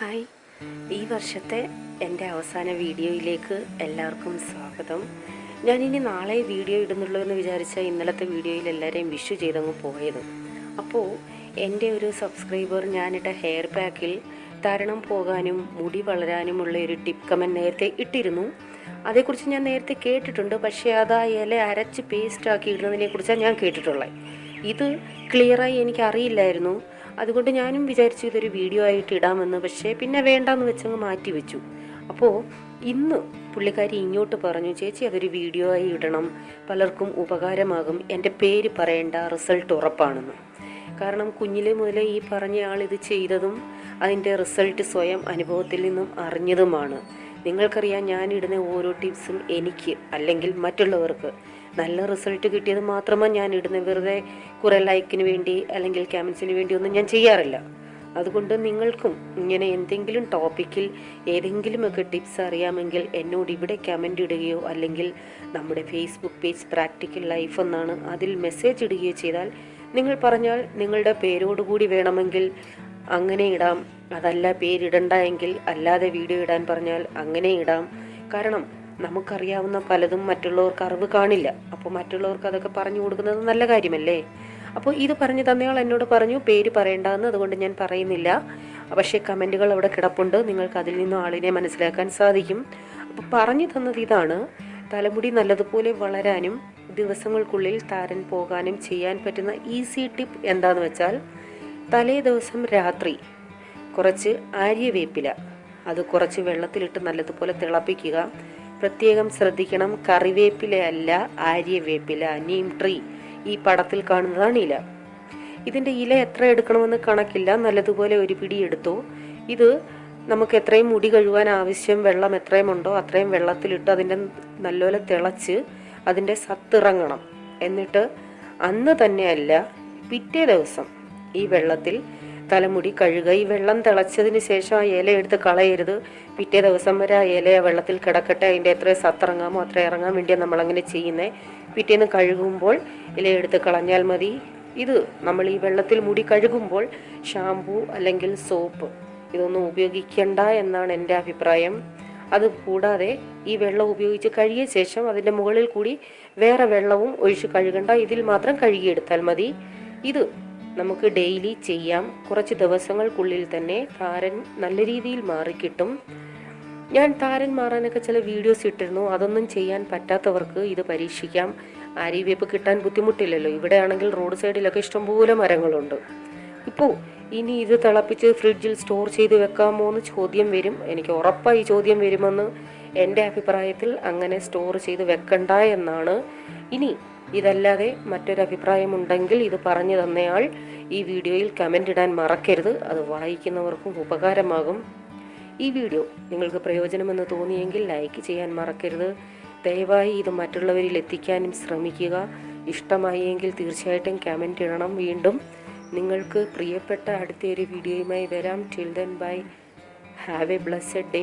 Hi. ഈ വർഷത്തെ എന്റെ അവസാന വീഡിയോയിലേക്ക് എല്ലാവർക്കും സ്വാഗതം. ഞാനിനി നാളെ വീഡിയോ ഇടുന്നുള്ളൂ എന്ന് വിചാരിച്ച ഇന്നലത്തെ വീഡിയോയിൽ എല്ലാവരെയും വിഷ് ചെയ്തങ്ങ് പോയത്. അപ്പോൾ എന്റെ ഒരു സബ്സ്ക്രൈബർ ഞാനിട്ട ഹെയർ പാക്കിൽ തരണം പോകാനും മുടി വളരാനുമുള്ള ഒരു ടിപ്പ് കമന്റ് നേരത്തെ ഇട്ടിരുന്നു. അതേക്കുറിച്ച് ഞാൻ നേരത്തെ കേട്ടിട്ടുണ്ട് പക്ഷേ അത് ഇല അരച്ച് പേസ്റ്റാക്കി ഇടുന്നതിനെ കുറിച്ചാണ് ഞാൻ കേട്ടിട്ടുള്ളത്. ഇത് ക്ലിയറായി എനിക്ക് അറിയില്ലായിരുന്നു അതുകൊണ്ട് ഞാനും വിചാരിച്ചു ഇതൊരു വീഡിയോ ആയിട്ട് ഇടാമെന്ന്. പക്ഷേ പിന്നെ വേണ്ടാന്ന് വെച്ചങ്ങ് മാറ്റി വെച്ചു. അപ്പോൾ ഇന്ന് പുള്ളിക്കാരി ഇങ്ങോട്ട് പറഞ്ഞു ചേച്ചി അതൊരു വീഡിയോ ആയി ഇടണം. പലർക്കും ഉപകാരമാകും. എന്റെ പേര് പറയേണ്ട. റിസൾട്ട് ഉറപ്പാണെന്ന്. കാരണം കുഞ്ഞിലെ മുതലേ ഈ പറഞ്ഞയാൾ ഇത് ചെയ്തതും അതിന്റെ റിസൾട്ട് സ്വയം അനുഭവത്തിൽ നിന്നും അറിഞ്ഞതുമാണ്. നിങ്ങൾക്കറിയാം ഞാനിടുന്ന ഓരോ ടിപ്സും എനിക്ക് അല്ലെങ്കിൽ മറ്റുള്ളവർക്ക് നല്ല റിസൾട്ട് കിട്ടിയത് മാത്രമേ ഞാൻ ഇടുന്ന വെറുതെ കുറെ ലൈക്കിന് വേണ്ടി അല്ലെങ്കിൽ കമൻസിന് വേണ്ടി ഒന്നും ഞാൻ ചെയ്യാറില്ല. അതുകൊണ്ട് നിങ്ങൾക്കും ഇങ്ങനെ എന്തെങ്കിലും ടോപ്പിക്കിൽ ഏതെങ്കിലുമൊക്കെ ടിപ്സ് അറിയാമെങ്കിൽ എന്നോട് ഇവിടെ കമന്റ് ഇടുകയോ അല്ലെങ്കിൽ നമ്മുടെ ഫേസ്ബുക്ക് പേജ് പ്രാക്ടിക്കൽ ലൈഫ് എന്നാണ് അതിൽ മെസ്സേജ് ഇടുകയോ ചെയ്താൽ നിങ്ങൾ പറഞ്ഞാൽ നിങ്ങളുടെ പേരോടുകൂടി വേണമെങ്കിൽ അങ്ങനെ ഇടാം. അതല്ല പേരിടണ്ട എങ്കിൽ അല്ലാതെ വീഡിയോ ഇടാൻ പറഞ്ഞാൽ അങ്ങനെ ഇടാം. കാരണം നമുക്കറിയാവുന്ന പലതും മറ്റുള്ളവർക്ക് അറിവ് കാണില്ല. അപ്പോൾ മറ്റുള്ളവർക്ക് അതൊക്കെ പറഞ്ഞു കൊടുക്കുന്നത് നല്ല കാര്യമല്ലേ? അപ്പോൾ ഇത് പറഞ്ഞു തന്നയാൾ എന്നോട് പറഞ്ഞു പേര് പറയേണ്ടെന്ന് അതുകൊണ്ട് ഞാൻ പറയുന്നില്ല. പക്ഷേ കമന്റുകൾ അവിടെ കിടപ്പുണ്ട്. നിങ്ങൾക്ക് അതിൽ നിന്നും ആളിനെ മനസ്സിലാക്കാൻ സാധിക്കും. അപ്പോൾ പറഞ്ഞു തന്നത് ഇതാണ് തലമുടി നല്ലതുപോലെ വളരാനും ദിവസങ്ങൾക്കുള്ളിൽ താരൻ പോകാനും ചെയ്യാൻ പറ്റുന്ന ഈസി ടിപ്പ് എന്താണെന്ന് വെച്ചാൽ തലേ ദിവസം രാത്രി കുറച്ച് ആര്യവേപ്പില അത് കുറച്ച് വെള്ളത്തിലിട്ട് നല്ലതുപോലെ തിളപ്പിക്കുക. പ്രത്യേകം ശ്രദ്ധിക്കണം. കറിവേപ്പിലയല്ല ആര്യവേപ്പില നീം ട്രീ ഈ പടത്തിൽ കാണുന്നതാണ് ഇല. ഇതിന്റെ ഇല എത്ര എടുക്കണമെന്ന് കണക്കില്ല. നല്ലതുപോലെ ഒരു പിടി എടുത്തു. ഇത് നമുക്ക് എത്രയും മുടി കഴുകാൻ ആവശ്യം വെള്ളം എത്രയും ഉണ്ടോ അത്രയും വെള്ളത്തിലിട്ട് അതിന്റെ നല്ലപോലെ തിളച്ച് അതിന്റെ സത്തിറങ്ങണം. എന്നിട്ട് അന്ന് തന്നെയല്ല പിറ്റേ ദിവസം ഈ വെള്ളത്തിൽ തലമുടി കഴുകുക. ഈ വെള്ളം തിളച്ചതിന് ശേഷം ആ ഇല എടുത്ത് കളയരുത്. പിറ്റേ ദിവസം വരെ ആ ഇല വെള്ളത്തിൽ കിടക്കട്ടെ. അതിന്റെ എത്ര സത്തിറങ്ങാമോ അത്ര ഇറങ്ങാൻ വേണ്ടിയാണ് നമ്മളങ്ങനെ ചെയ്യുന്നത് പിറ്റേന്ന് കഴുകുമ്പോൾ ഇല എടുത്ത് കളഞ്ഞാൽ മതി. ഇത് നമ്മൾ ഈ വെള്ളത്തിൽ മുടി കഴുകുമ്പോൾ ഷാമ്പു അല്ലെങ്കിൽ സോപ്പ് ഇതൊന്നും ഉപയോഗിക്കണ്ട എന്നാണ് എന്റെ അഭിപ്രായം. അത് കൂടാതെ ഈ വെള്ളം ഉപയോഗിച്ച് കഴുകിയ ശേഷം അതിന്റെ മുകളിൽ കൂടി വേറെ വെള്ളവും ഒഴിച്ച് കഴുകണ്ട. ഇതിൽ മാത്രം കഴുകിയെടുത്താൽ മതി. ഇത് നമുക്ക് ഡെയിലി ചെയ്യാം. കുറച്ച് ദിവസങ്ങൾക്കുള്ളിൽ തന്നെ താരൻ നല്ല രീതിയിൽ മാറിക്കിട്ടും. ഞാൻ താരൻ മാറാനൊക്കെ ചില വീഡിയോസ് ഇട്ടിരുന്നു. അതൊന്നും ചെയ്യാൻ പറ്റാത്തവർക്ക് ഇത് പരീക്ഷിക്കാം. ആര്യവേപ്പ് കിട്ടാൻ ബുദ്ധിമുട്ടില്ലല്ലോ. ഇവിടെ ആണെങ്കിൽ റോഡ് സൈഡിലൊക്കെ ഇഷ്ടംപോലെ മരങ്ങളുണ്ട്. ഇപ്പോൾ ഇനി ഇത് തിളപ്പിച്ച് ഫ്രിഡ്ജിൽ സ്റ്റോർ ചെയ്ത് വെക്കാമോ എന്ന് ചോദ്യം വരും. എനിക്ക് ഉറപ്പായി ചോദ്യം വരുമെന്ന് എന്റെ അഭിപ്രായത്തിൽ അങ്ങനെ സ്റ്റോർ ചെയ്ത് വെക്കണ്ട എന്നാണ്. ഇനി ഇതല്ലാതെ മറ്റൊരു അഭിപ്രായമുണ്ടെങ്കിൽ ഇത് പറഞ്ഞു തന്നയാൾ ഈ വീഡിയോയിൽ കമന്റ് ഇടാൻ മറക്കരുത്. അത് വായിക്കുന്നവർക്കും ഉപകാരമാകും. ഈ വീഡിയോ നിങ്ങൾക്ക് പ്രയോജനമെന്ന് തോന്നിയെങ്കിൽ ലൈക്ക് ചെയ്യാൻ മറക്കരുത്. ദയവായി ഇത് മറ്റുള്ളവരിൽ എത്തിക്കാനും ശ്രമിക്കുക. ഇഷ്ടമായെങ്കിൽ തീർച്ചയായിട്ടും കമന്റ് ഇടണം. വീണ്ടും നിങ്ങൾക്ക് പ്രിയപ്പെട്ട അടുത്തൊരു വീഡിയോയുമായി വരാം. Till then bye have a blessed day